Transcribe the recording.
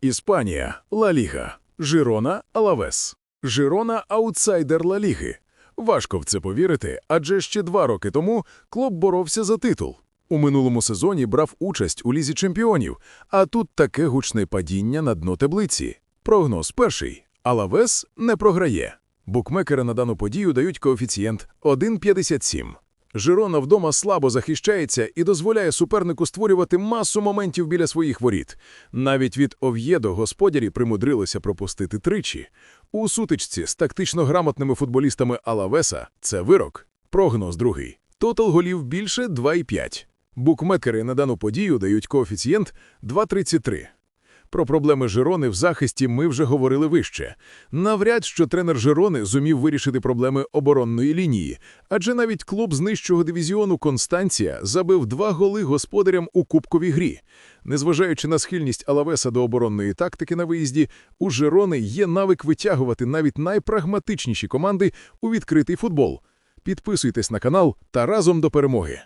Іспанія Ла Ліга, Жирона Алавес. Жирона аутсайдер Ла Ліги. Важко в це повірити, адже ще два роки тому клуб боровся за титул. У минулому сезоні брав участь у Лізі чемпіонів, а тут таке гучне падіння на дно таблиці. Прогноз перший. Алавес не програє. Букмекери на дану подію дають коефіцієнт 1,57. Жирона вдома слабо захищається і дозволяє супернику створювати масу моментів біля своїх воріт. Навіть від Ов'єдо господарі примудрилися пропустити тричі. У сутичці з тактично грамотними футболістами Алавеса це вирок. Прогноз другий. Тотал голів більше 2,5. Букмекери на дану подію дають коефіцієнт 2,33. Про проблеми Жирони в захисті ми вже говорили вище. Навряд, що тренер Жирони зумів вирішити проблеми оборонної лінії, адже навіть клуб з нижчого дивізіону Констанція забив два голи господарям у кубковій грі. Незважаючи на схильність Алавеса до оборонної тактики на виїзді, у Жирони є навик витягувати навіть найпрагматичніші команди у відкритий футбол. Підписуйтесь на канал та разом до перемоги.